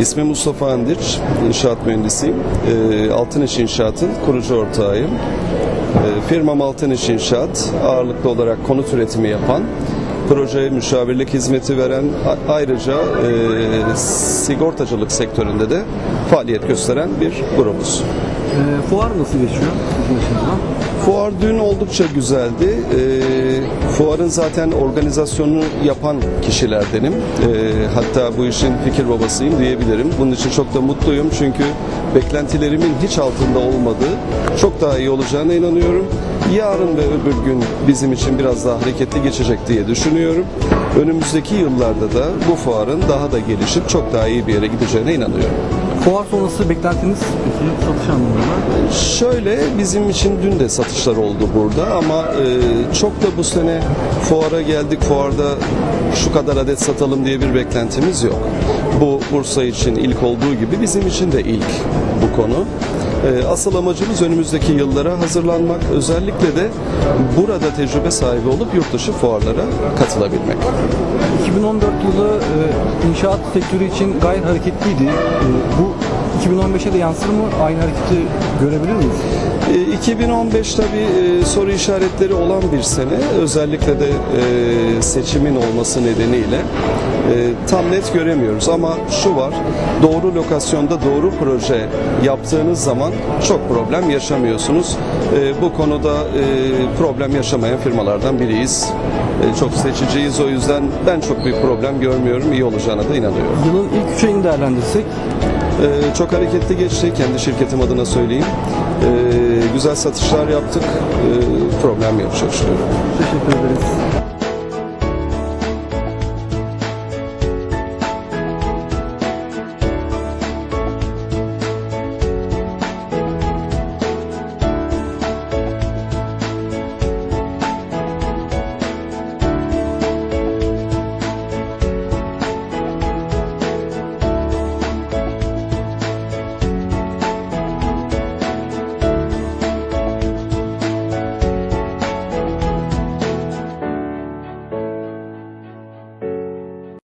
İsmim Mustafa Andiç, inşaat mühendisiyim. Ee, Altıneş İnşaat'ın kurucu ortağıyım. Ee, Firmam Altıneş İnşaat, ağırlıklı olarak konut üretimi yapan, projeye müşavirlik hizmeti veren, ayrıca e, sigortacılık sektöründe de faaliyet gösteren bir grubuz. Ee, fuar nasıl geçiyor? Fuar dün oldukça güzeldi. Fuarın zaten organizasyonunu yapan kişilerdenim. Ee, hatta bu işin fikir babasıyım diyebilirim. Bunun için çok da mutluyum çünkü beklentilerimin hiç altında olmadığı, çok daha iyi olacağına inanıyorum. Yarın ve öbür gün bizim için biraz daha hareketli geçecek diye düşünüyorum. Önümüzdeki yıllarda da bu fuarın daha da gelişip çok daha iyi bir yere gideceğine inanıyorum. Fuar sonrası beklentiniz peki satış anlamında? Şöyle bizim için dün de satışlar oldu burada ama e, çok da bu sene fuara geldik fuarda şu kadar adet satalım diye bir beklentimiz yok. Bu Bursa için ilk olduğu gibi bizim için de ilk bu konu. E, asıl amacımız önümüzdeki yıllara hazırlanmak. Özellikle de burada tecrübe sahibi olup yurt dışı fuarlara katılabilmek. 2014 yılı e, inşaat sektörü için gayet hareketliydi. E, bu 2015'e de yansır mı? Aynı hareketi görebilir miyiz? E, 2015 tabii e, soru işaretleri olan bir sene. Özellikle de e, seçimin olması nedeniyle e, tam net göremiyoruz. Ama şu var, doğru lokasyonda doğru proje yaptığınız zaman çok problem yaşamıyorsunuz. Bu konuda problem yaşamayan firmalardan biriyiz. Çok seçiciyiz o yüzden ben çok bir problem görmüyorum. İyi olacağına da inanıyorum. Yılın ilk 3 ayını değerlendirsek Ee, çok hareketli geçti. Kendi şirketim adına söyleyeyim. Ee, güzel satışlar yaptık. Ee, problem yok şükür. teşekkür ederiz.